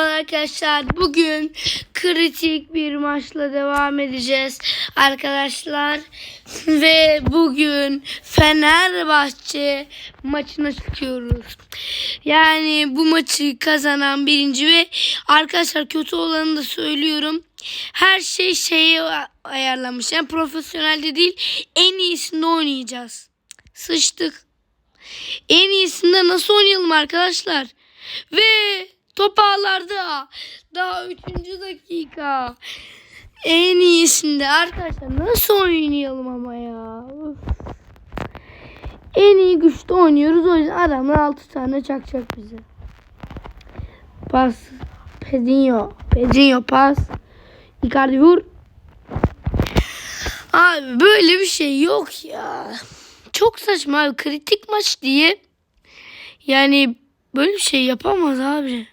Merhabalar arkadaşlar. Bugün kritik bir maçla devam edeceğiz arkadaşlar. Ve bugün Fenerbahçe maçına çıkıyoruz. Yani bu maçı kazanan birinci ve arkadaşlar kötü olanı da söylüyorum. Her şey şeye ayarlanmış. Yani profesyonelde değil en iyisinde oynayacağız. Sıçtık. En iyisinde nasıl oynayalım arkadaşlar? Ve top ağlarda. Daha 3. dakika. En iyisinde arkadaşlar nasıl oynayalım ama ya. Üf. En iyi güçte oynuyoruz. O yüzden adamlar 6 tane çakacak bize. Pas. Pedinho. Pedinho pas. Icardi vur. Abi böyle bir şey yok ya. Çok saçma abi. Kritik maç diye. Yani böyle bir şey yapamaz abi.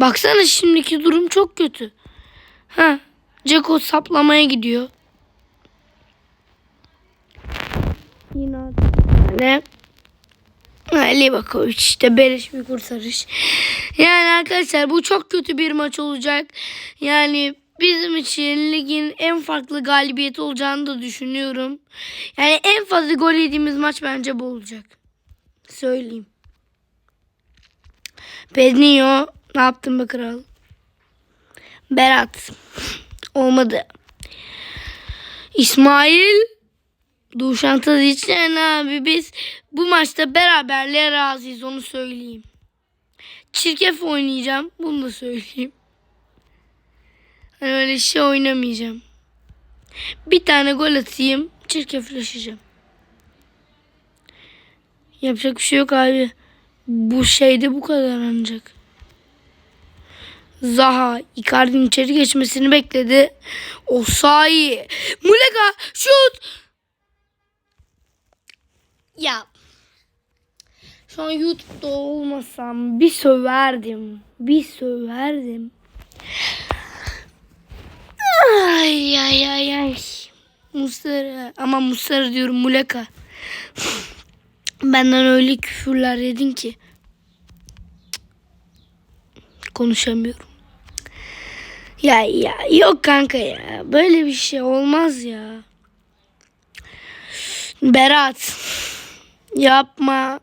Baksana şimdiki durum çok kötü. Ha, Ceko saplamaya gidiyor. Yine ne? Ali Bakovic işte beleş bir kurtarış. Yani arkadaşlar bu çok kötü bir maç olacak. Yani bizim için ligin en farklı galibiyeti olacağını da düşünüyorum. Yani en fazla gol yediğimiz maç bence bu olacak. Söyleyeyim. Pedrinho ne yaptın be kral? Berat. Olmadı. İsmail. Duşan Tadic yani abi biz bu maçta beraberliğe razıyız onu söyleyeyim. Çirkef oynayacağım bunu da söyleyeyim. Hani öyle şey oynamayacağım. Bir tane gol atayım çirkefleşeceğim. Yapacak bir şey yok abi. Bu şeyde bu kadar ancak. Zaha Icardi'nin içeri geçmesini bekledi. Osayi. Muleka şut. Ya. Şu an YouTube'da olmasam bir söverdim. Bir söverdim. Ay ay ay ay. Musara ama Musara diyorum Muleka. Benden öyle küfürler yedin ki. Konuşamıyorum. Ya ya yok kanka ya. Böyle bir şey olmaz ya. Berat. Yapma.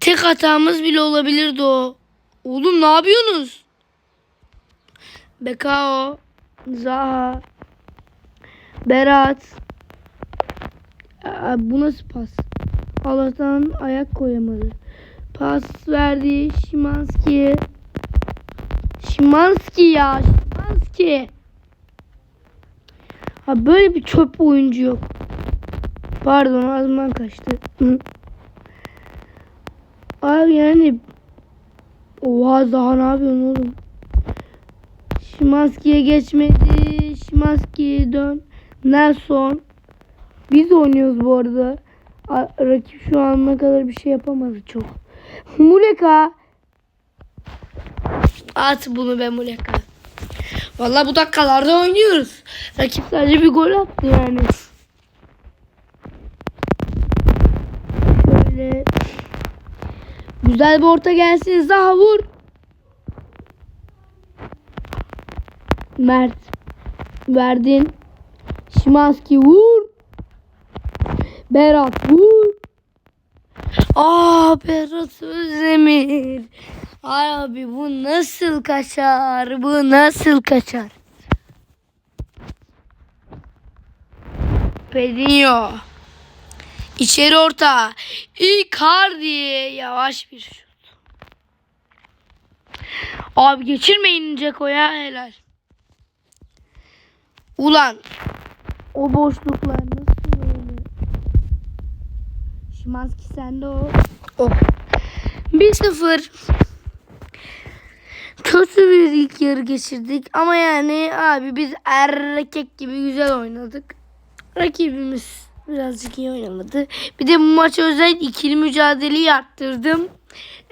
Tek hatamız bile olabilirdi o. Oğlum ne yapıyorsunuz? Bekao. Zaha. Berat. Aa, bu nasıl pas? Allah'tan ayak koyamadı. Pas verdi Şimanski. Şimanski ya. Şimanski. Ha böyle bir çöp oyuncu yok. Pardon ağzımdan kaçtı. Abi yani Oha daha ne yapıyorsun oğlum? Şimanski'ye geçmedi. Şimanski'ye dön. Nelson. Biz oynuyoruz bu arada. Rakip şu ana kadar bir şey yapamadı çok. Muleka. At bunu be Muleka. Vallahi bu dakikalarda oynuyoruz. Rakip sadece bir gol attı yani. Şöyle. Güzel bir orta gelsin. Zaha vur. Mert. Verdin. Şimanski vur. Berat vur. Aa Berat Özdemir. Abi bu nasıl kaçar? Bu nasıl kaçar? Pedinho. İçeri orta. Icardi. Yavaş bir şut. Abi geçirmeyin Ceko'ya helal. Ulan. O boşluklar nasıl böyle? Şimanski sende o. O. 1-0. Kötü bir ilk yarı geçirdik ama yani abi biz erkek gibi güzel oynadık. Rakibimiz birazcık iyi oynamadı. Bir de bu maça özel ikili mücadeleyi arttırdım.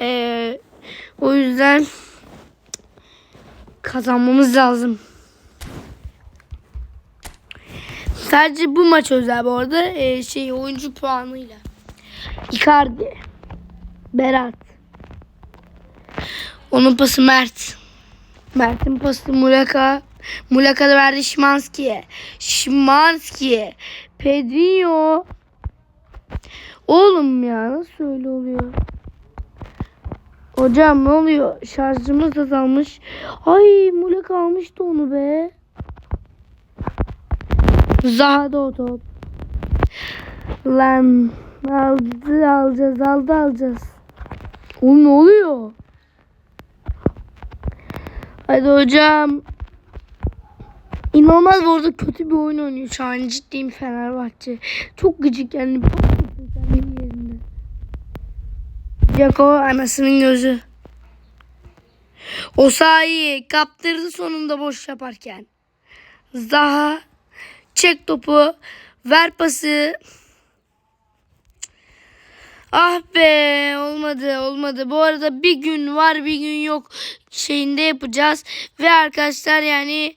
Ee, o yüzden kazanmamız lazım. Sadece bu maç özel bu arada ee, şey oyuncu puanıyla. Icardi, Berat, Onun pası Mert. Mert'in pası Muleka. Muleka da verdi Şimanski'ye. Şimanski. Pedrinho. Oğlum ya nasıl öyle oluyor? Hocam ne oluyor? Şarjımız azalmış. Ay Muleka almıştı onu be. Zaha'da o top. Lan aldı alacağız aldı alacağız. Oğlum ne oluyor? Hadi hocam. İnanılmaz bu arada kötü bir oyun oynuyor şu an ciddiyim Fenerbahçe. Çok gıcık yani. Ceko anasının gözü. Osayi kaptırdı sonunda boş yaparken. Zaha çek topu ver pası. Ah be olmadı olmadı. Bu arada bir gün var bir gün yok şeyinde yapacağız. Ve arkadaşlar yani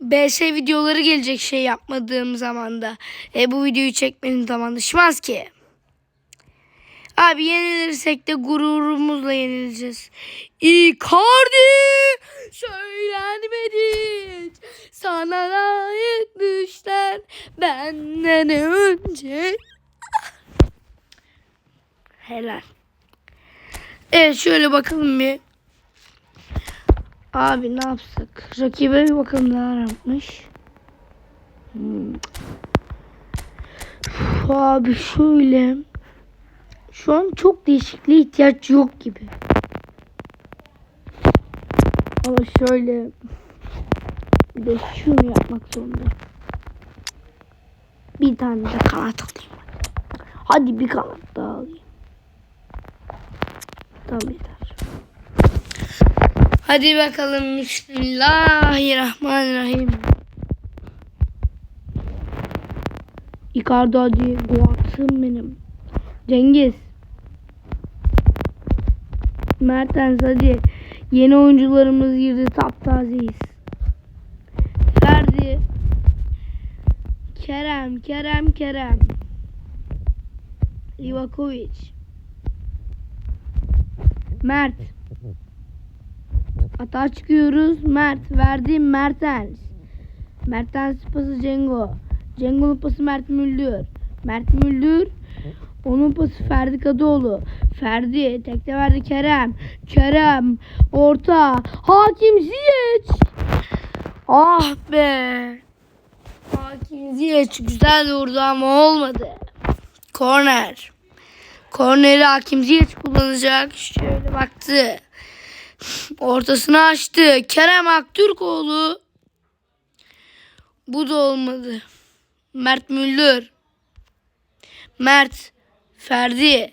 BS videoları gelecek şey yapmadığım zamanda. E, bu videoyu çekmenin zamanı düşmez ki. Abi yenilirsek de gururumuzla yenileceğiz. Icardi söylenmedi. Sana layık düşler benden önce. Helal. Evet şöyle bakalım bir. Abi ne yapsak? Rakibe bir bakalım neler yapmış. Hmm. Abi şöyle. Şu an çok değişikliğe ihtiyaç yok gibi. Ama şöyle. Bir de şunu yapmak zorundayım. Bir tane de kanat alayım. Hadi bir kanat daha alayım. Tamam. Hadi bakalım. Bismillahirrahmanirrahim. Icardi hadi. Guatsın benim. Cengiz. Mertens hadi. Yeni oyuncularımız girdi. Taptazeyiz. Ferdi. Kerem, Kerem, Kerem. Livakovic. Mert. Ata çıkıyoruz. Mert. Verdim Mertens. Mertens pası Cengo. Cengo'nun pası Mert Müldür. Mert Müldür. Onun pası Ferdi Kadıoğlu. Ferdi. Tekte verdi Kerem. Kerem. Orta. Hakim Ziyech. Ah be. Hakim Ziyech güzel vurdu ama olmadı. Korner. Korneri Hakim Ziyech kullanacak. Şöyle baktı. Ortasını açtı. Kerem Aktürkoğlu. Bu da olmadı. Mert Müldür. Mert. Ferdi.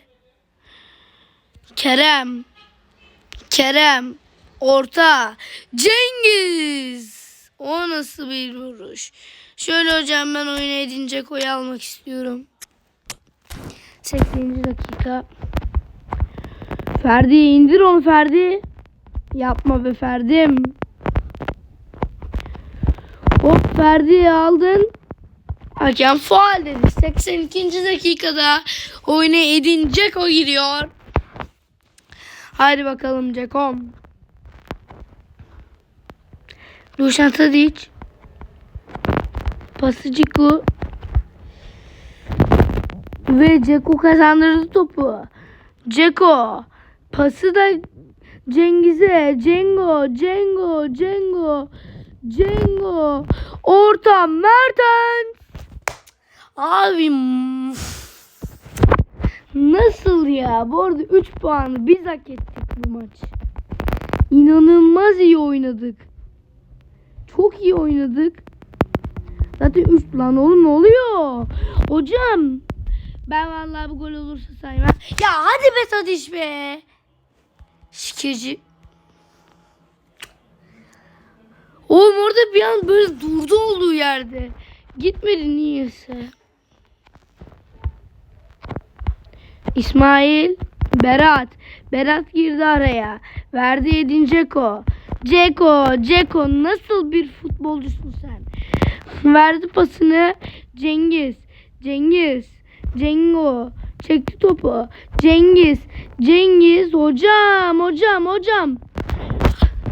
Kerem. Kerem. Orta. Cengiz. O nasıl bir vuruş. Şöyle hocam ben oyuna edince koyu almak istiyorum. 80. dakika. Ferdi indir onu Ferdi. Yapma be Ferdim. Hop Ferdi aldın. Hakem faal dedi. 82. dakikada oyuna Edin Dzeko giriyor. Hadi bakalım Cekom. Dušan Tadić. Pası. Ve Ceko kazandırdı topu. Ceko. Pası da Cengiz'e. Cengo. Cengo. Cengo. Cengo. Orta Mertens. Abi nasıl ya? Bu arada 3 puanı biz hak ettik bu maç. İnanılmaz iyi oynadık. Çok iyi oynadık. Zaten 3 lan oğlum ne oluyor? Hocam. Ben vallahi bu gol olursa saymam. Ya hadi be Tadiş be. Şikeci. Oğlum orada bir an böyle durdu olduğu yerde. Gitmedi niyeyse. İsmail, Berat. Berat girdi araya. Verdi Edin Ceko. Ceko, Ceko nasıl bir futbolcusun sen? Verdi pasını Cengiz. Cengiz. Cengo. Çekti topu. Cengiz. Cengiz. Hocam, hocam, hocam.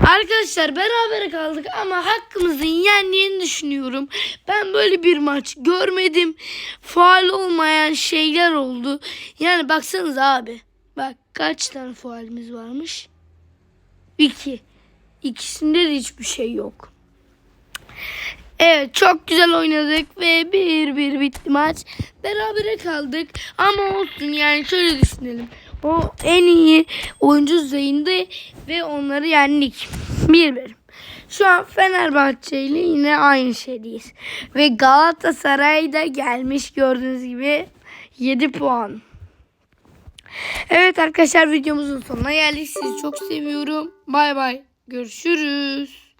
Arkadaşlar berabere kaldık ama hakkımızın yendiğini düşünüyorum. Ben böyle bir maç görmedim. Faal olmayan şeyler oldu. Yani baksanız abi. Bak kaç tane faalimiz varmış? İki. İkisinde de hiçbir şey yok. Evet çok güzel oynadık ve bir bir bitti maç. Berabere kaldık ama olsun yani şöyle düşünelim. O en iyi oyuncu Zeyn'de ve onları yendik. Bir bir. Şu an Fenerbahçe ile yine aynı şeydeyiz. Ve Galatasaray da gelmiş gördüğünüz gibi 7 puan. Evet arkadaşlar videomuzun sonuna geldik. Sizi çok seviyorum. Bay bay. Görüşürüz.